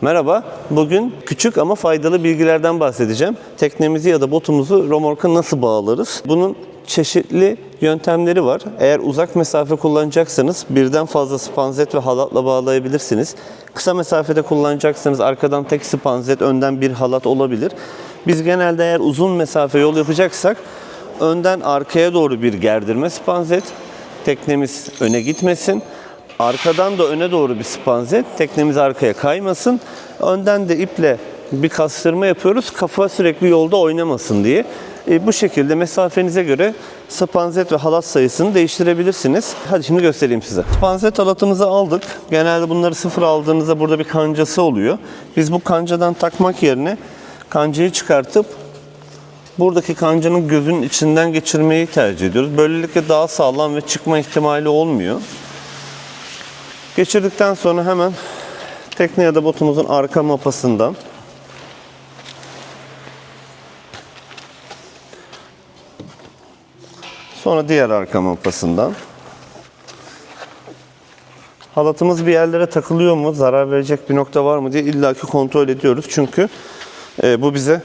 Merhaba, bugün küçük ama faydalı bilgilerden bahsedeceğim. Teknemizi ya da botumuzu romorka nasıl bağlarız? Bunun çeşitli yöntemleri var. Eğer uzak mesafe kullanacaksanız birden fazla spanzet ve halatla bağlayabilirsiniz. Kısa mesafede kullanacaksanız arkadan tek spanzet, önden bir halat olabilir. Biz genelde eğer uzun mesafe yol yapacaksak önden arkaya doğru bir gerdirme spanzet, teknemiz öne gitmesin. Arkadan da öne doğru bir spanzet, teknemiz arkaya kaymasın. Önden de iple bir kastırma yapıyoruz, kafa sürekli yolda oynamasın diye. E, bu şekilde mesafenize göre spanzet ve halat sayısını değiştirebilirsiniz. Hadi şimdi göstereyim size. Spanzet halatımızı aldık. Genelde bunları sıfır aldığınızda burada bir kancası oluyor. Biz bu kancadan takmak yerine kancayı çıkartıp buradaki kancanın gözünün içinden geçirmeyi tercih ediyoruz. Böylelikle daha sağlam ve çıkma ihtimali olmuyor. Geçirdikten sonra hemen tekne ya da botumuzun arka mapasından sonra diğer arka mapasından halatımız bir yerlere takılıyor mu, zarar verecek bir nokta var mı diye illaki kontrol ediyoruz. Çünkü e, bu bize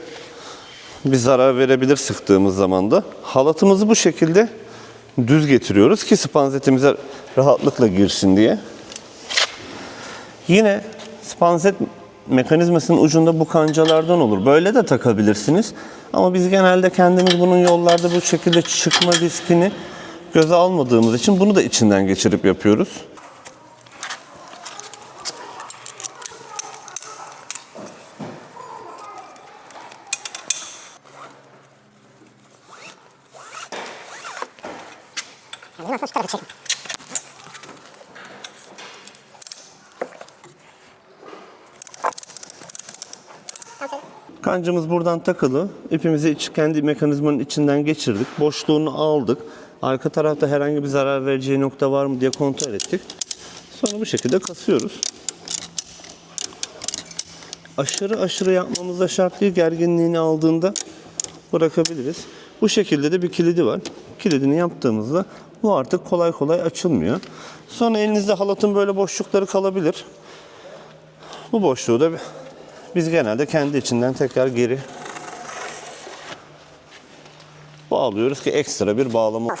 bir zarar verebilir sıktığımız zaman da. Halatımızı bu şekilde düz getiriyoruz ki spanzetimize rahatlıkla girsin diye. Yine spanzet mekanizmasının ucunda bu kancalardan olur. Böyle de takabilirsiniz. Ama biz genelde kendimiz bunun yollarda bu şekilde çıkma riskini göze almadığımız için bunu da içinden geçirip yapıyoruz. Nasıl şu Kancamız buradan takılı. İpimizi kendi mekanizmanın içinden geçirdik. Boşluğunu aldık. Arka tarafta herhangi bir zarar vereceği nokta var mı diye kontrol ettik. Sonra bu şekilde kasıyoruz. Aşırı aşırı yapmamız da şart değil. Gerginliğini aldığında bırakabiliriz. Bu şekilde de bir kilidi var. Kilidini yaptığımızda bu artık kolay kolay açılmıyor. Sonra elinizde halatın böyle boşlukları kalabilir. Bu boşluğu da biz genelde kendi içinden tekrar geri bağlıyoruz ki ekstra bir bağlama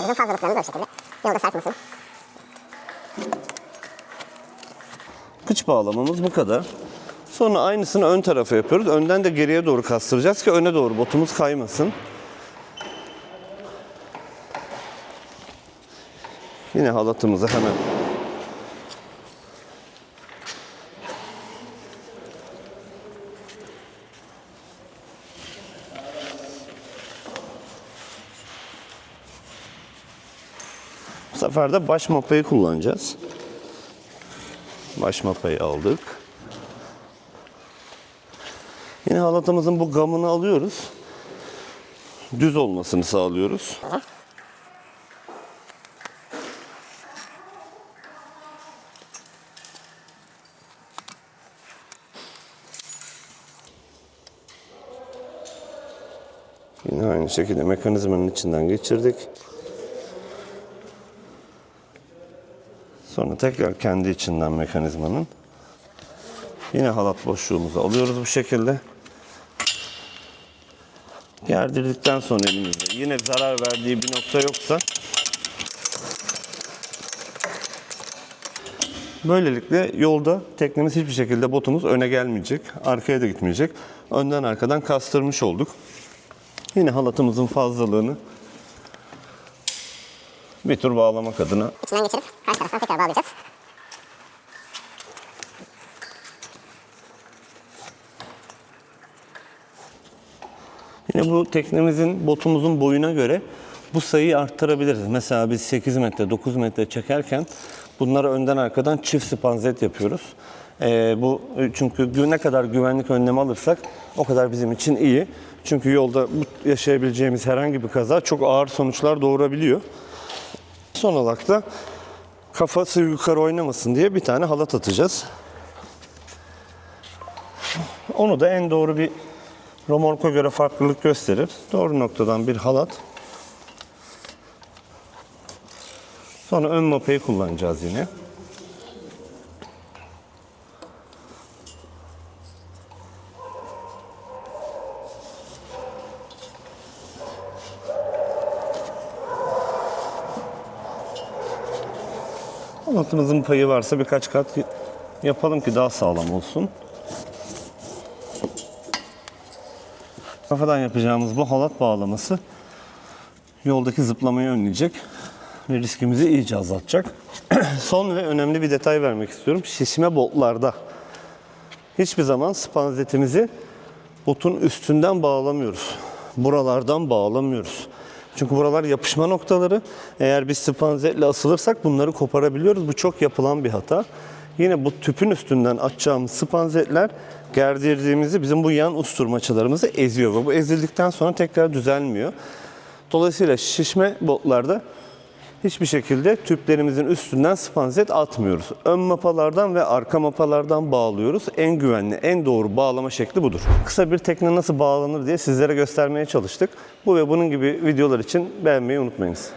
Bizim fazlalıklarını böyle şekilde yolda sarkmasın. Kıç bağlamamız bu kadar. Sonra aynısını ön tarafa yapıyoruz. Önden de geriye doğru kastıracağız ki öne doğru botumuz kaymasın. Yine halatımızı hemen Bu sefer de baş mapayı kullanacağız. Baş mapayı aldık. Yine halatımızın bu gamını alıyoruz. Düz olmasını sağlıyoruz. Aynı şekilde mekanizmanın içinden geçirdik. Sonra tekrar kendi içinden mekanizmanın yine halat boşluğumuzu alıyoruz bu şekilde. Gerdirdikten sonra elimizde yine zarar verdiği bir nokta yoksa Böylelikle yolda teknemiz hiçbir şekilde botumuz öne gelmeyecek, arkaya da gitmeyecek. Önden arkadan kastırmış olduk. Yine halatımızın fazlalığını bir tur bağlamak adına İçinden geçirip karşı taraftan tekrar bağlayacağız. Yine bu teknemizin, botumuzun boyuna göre bu sayıyı arttırabiliriz. Mesela biz 8 metre, 9 metre çekerken bunları önden arkadan çift spanzet yapıyoruz. Ee, bu çünkü ne kadar güvenlik önlemi alırsak o kadar bizim için iyi. Çünkü yolda bu yaşayabileceğimiz herhangi bir kaza çok ağır sonuçlar doğurabiliyor. Son olarak da kafası yukarı oynamasın diye bir tane halat atacağız. Onu da en doğru bir Romork'a göre farklılık gösterir. Doğru noktadan bir halat. Sonra ön mapayı kullanacağız yine. Halatımızın payı varsa birkaç kat yapalım ki daha sağlam olsun. Kafadan yapacağımız bu halat bağlaması yoldaki zıplamayı önleyecek ve riskimizi iyice azaltacak. Son ve önemli bir detay vermek istiyorum. Şişme botlarda hiçbir zaman spanzetimizi botun üstünden bağlamıyoruz. Buralardan bağlamıyoruz. Çünkü buralar yapışma noktaları. Eğer biz spanzetle asılırsak bunları koparabiliyoruz. Bu çok yapılan bir hata. Yine bu tüpün üstünden açacağımız spanzetler gerdirdiğimizi bizim bu yan usturmaçalarımızı eziyor. Ve bu ezildikten sonra tekrar düzelmiyor. Dolayısıyla şişme botlarda hiçbir şekilde tüplerimizin üstünden spanzet atmıyoruz. Ön mapalardan ve arka mapalardan bağlıyoruz. En güvenli, en doğru bağlama şekli budur. Kısa bir tekne nasıl bağlanır diye sizlere göstermeye çalıştık. Bu ve bunun gibi videolar için beğenmeyi unutmayınız.